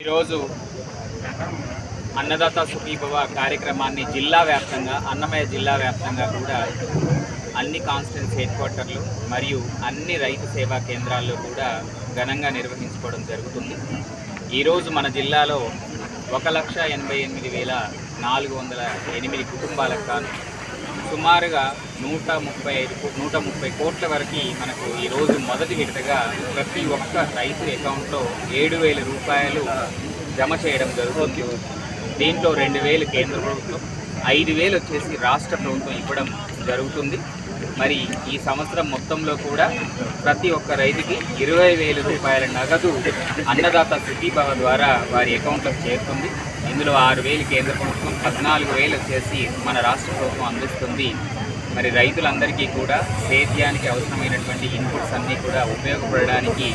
ఈరోజు అన్నదాత సుఖీభవ కార్యక్రమాన్ని జిల్లా వ్యాప్తంగా అన్నమయ్య జిల్లా వ్యాప్తంగా కూడా అన్ని కాన్స్టెన్స్ హెడ్ క్వార్టర్లు మరియు అన్ని రైతు సేవా కేంద్రాల్లో కూడా ఘనంగా నిర్వహించుకోవడం జరుగుతుంది. ఈరోజు మన జిల్లాలో ఒక లక్ష ఎనభై ఎనిమిది వేల నాలుగు వందల ఎనిమిది కుటుంబాలకు కాను సుమారుగా నూట ముప్పై ఐదు నూట ముప్పై కోట్ల వరకు మనకు ఈరోజు మొదటి విడతగా ప్రతి ఒక్క రైతు అకౌంట్లో ఏడు వేల రూపాయలు జమ చేయడం జరుగుతుంది. దీంట్లో రెండు వేలు కేంద్ర ప్రభుత్వం ఐదు వేలు వచ్చేసి రాష్ట్ర ప్రభుత్వం ఇవ్వడం జరుగుతుంది. మరి ఈ సంవత్సరం మొత్తంలో కూడా ప్రతి ఒక్క రైతుకి ఇరవై వేల రూపాయల నగదు అన్నదాత సుఖీభవ ద్వారా వారి అకౌంట్లకు చేరుతుంది. ఇందులో ఆరు వేలు కేంద్ర ప్రభుత్వం పద్నాలుగు వేలు వచ్చేసి మన రాష్ట్ర ప్రభుత్వం అందిస్తుంది. మరి రైతులందరికీ కూడా సేద్యానికి అవసరమైనటువంటి ఇన్పుట్స్ అన్నీ కూడా ఉపయోగపడడానికి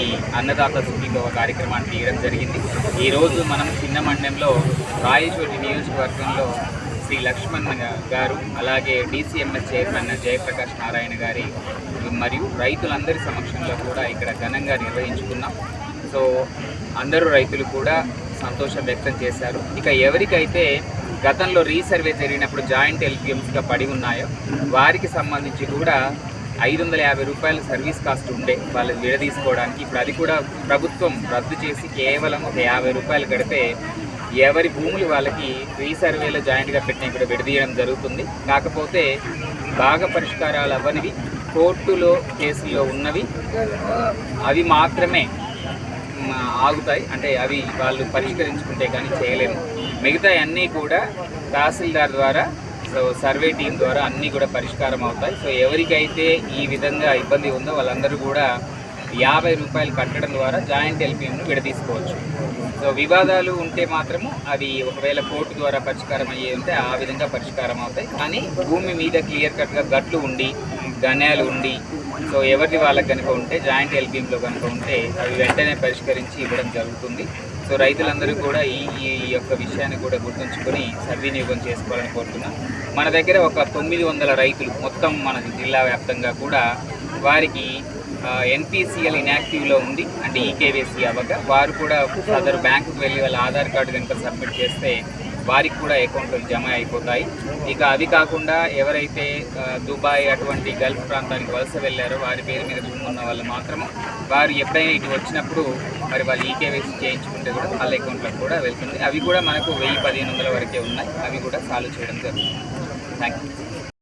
ఈ అన్నదాత సుఖీభవ కార్యక్రమాన్ని తీయడం జరిగింది. ఈరోజు మనం చిన్న మండలంలో రాయచోటి నియోజకవర్గంలో శ్రీ లక్ష్మణ్ గారు అలాగే డిసిఎంఎస్ చైర్మన్ జయప్రకాష్ నారాయణ గారి మరియు రైతులందరి సమక్షంలో కూడా ఇక్కడ ఘనంగా నిర్వహించుకున్నాం. సో అందరూ రైతులు కూడా సంతోషం వ్యక్తం చేశారు. ఇక ఎవరికైతే గతంలో రీసర్వే జరిగినప్పుడు జాయింట్ ఎల్పిఎంస్గా పడి ఉన్నాయో వారికి సంబంధించి కూడా ఐదు వందల యాభై రూపాయల సర్వీస్ కాస్ట్ ఉండే వాళ్ళు విడదీసుకోవడానికి ఇప్పుడు అది కూడా ప్రభుత్వం రద్దు చేసి కేవలం ఒక యాభై రూపాయలు కడితే ఎవరి భూములు వాళ్ళకి రీసర్వేలో జాయింట్గా పెట్టినవి కూడా విడదీయడం జరుగుతుంది. కాకపోతే బాగా పరిష్కారాలు అవ్వనివి కోర్టులో కేసుల్లో ఉన్నవి అవి మాత్రమే ఆగుతాయి. అంటే అవి వాళ్ళు పరిష్కరించుకుంటే కానీ చేయలేము. మిగతా అన్నీ కూడా తహసీల్దార్ ద్వారా సో సర్వే టీం ద్వారా అన్నీ కూడా పరిష్కారం అవుతాయి. సో ఎవరికైతే ఈ విధంగా ఇబ్బంది ఉందో వాళ్ళందరూ కూడా యాభై రూపాయలు కట్టడం ద్వారా జాయింట్ ఎల్పిఎంను విడదీసుకోవచ్చు. సో వివాదాలు ఉంటే మాత్రము అవి ఒకవేళ కోర్టు ద్వారా పరిష్కారం అయ్యే ఉంటే ఆ విధంగా పరిష్కారం అవుతాయి. కానీ భూమి మీద క్లియర్ కట్గా గట్లు ఉండి గన్యాలు ఉండి సో ఎవరిది వాళ్ళకి కనుక ఉంటే జాయింట్ ఎల్పిఎంలో కనుక ఉంటే అవి వెంటనే పరిష్కరించి ఇవ్వడం జరుగుతుంది. సో రైతులందరూ కూడా ఈ ఈ యొక్క విషయాన్ని కూడా గుర్తుంచుకొని సద్వినియోగం చేసుకోవాలని కోరుతున్నాం. మన దగ్గర ఒక తొమ్మిది వందల రైతులు మొత్తం మన జిల్లా వ్యాప్తంగా కూడా వారికి ఎన్పిసిఎల్ ఇన్యాక్టివ్లో ఉంది. అంటే ఈకేవైసీ అవ్వక వారు కూడా అదర్ బ్యాంకుకు వెళ్ళి వాళ్ళ ఆధార్ కార్డు కనుక సబ్మిట్ చేస్తే వారికి కూడా అకౌంట్లు జమ అయిపోతాయి. ఇక అవి కాకుండా ఎవరైతే దుబాయ్ అటువంటి గల్ఫ్ ప్రాంతానికి వలస వెళ్ళారో వారి పేరు మీద భూమి ఉన్న వాళ్ళు మాత్రము వారు ఎప్పుడైనా ఇటు వచ్చినప్పుడు మరి వాళ్ళు ఈకేవైసీ చేయించుకుంటే కూడా వాళ్ళ అకౌంట్లకు కూడా వెళ్తుంది. అవి కూడా మనకు వెయ్యి పదిహేను వందల వరకే ఉన్నాయి. అవి కూడా సాల్వ్ చేయడం జరుగుతుంది. Thank you